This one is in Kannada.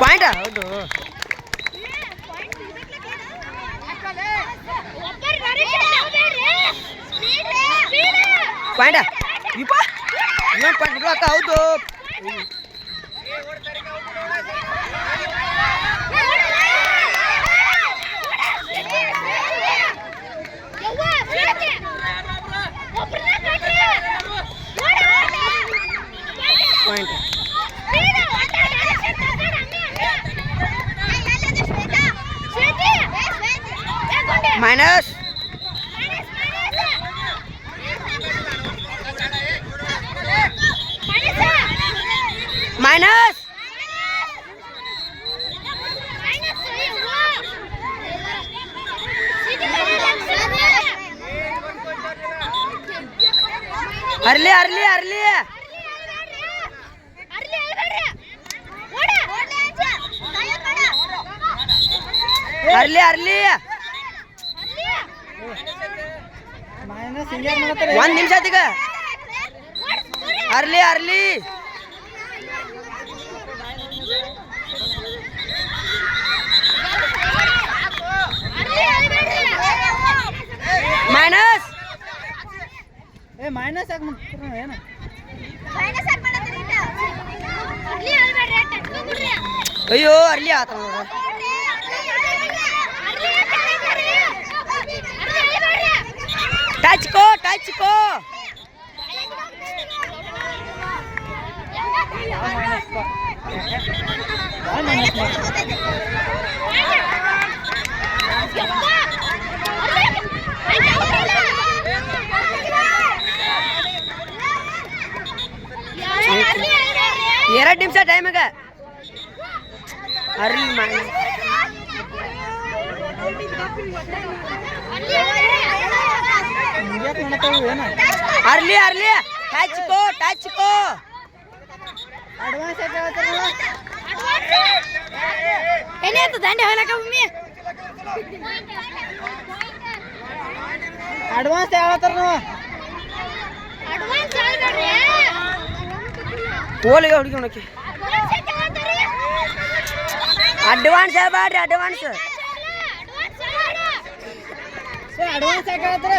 ಪಾಯಿಂಟ್ ಹೌದು. ಪಾಯಿಂಟ್ ಇಪ್ಪ? ಇನ್ನೊಂದು ಪಾಯಿಂಟ್ ಅಕ್ಕ ಹೌದು. Point minus. मायनस. हरले हरले हरले. हरले हरले. ಒಂದ್ ನಿಮಿಷ ಆತೀಗ ಅರ್ಲಿ ಅರ್ಲಿ ಮೈನಸ್ ಏ ಮೈನಸ್ ಯಾಕೆ ಏನು ಅಯ್ಯೋ ಅರ್ಲಿ ಆತ ನೋಡ ಟಚ್ ಕೋ ಟಚ್ ಕೋ ಎರಡು ನಿಮಿಷ ಟೈಮಿಗೆ ಅರ್ಲಿ ಮೈನಸ್ ಯಾಕೆ ಮಾಡತ್ತವು ಏನು ಅರ್ಲಿ ಅರ್ಲಿ. ಟಚ್ ಕೋ ಟಚ್ ಕೋ. ಅಡ್ವಾನ್ಸ್ ಏನಾಯ್ತು ದಂಡೆ ಹೊಲಕ ಭೂಮಿ. ಅಡ್ವಾನ್ಸ್ ಹೇಳ್ಬೇಡ್ರಿ ಹೋಲಿಗೆ ಹುಡುಗಿ ನೋಡಕ್ಕೆ. ಅಡ್ವಾನ್ಸ್ ಹೇಳ್ಬೇಡ್ರಿ ಅಡ್ವಾನ್ಸ್ ಅಡ್ವಾನ್ಸ್ ಯಾಕೆ ಹೇಳ್ತಾರೆ?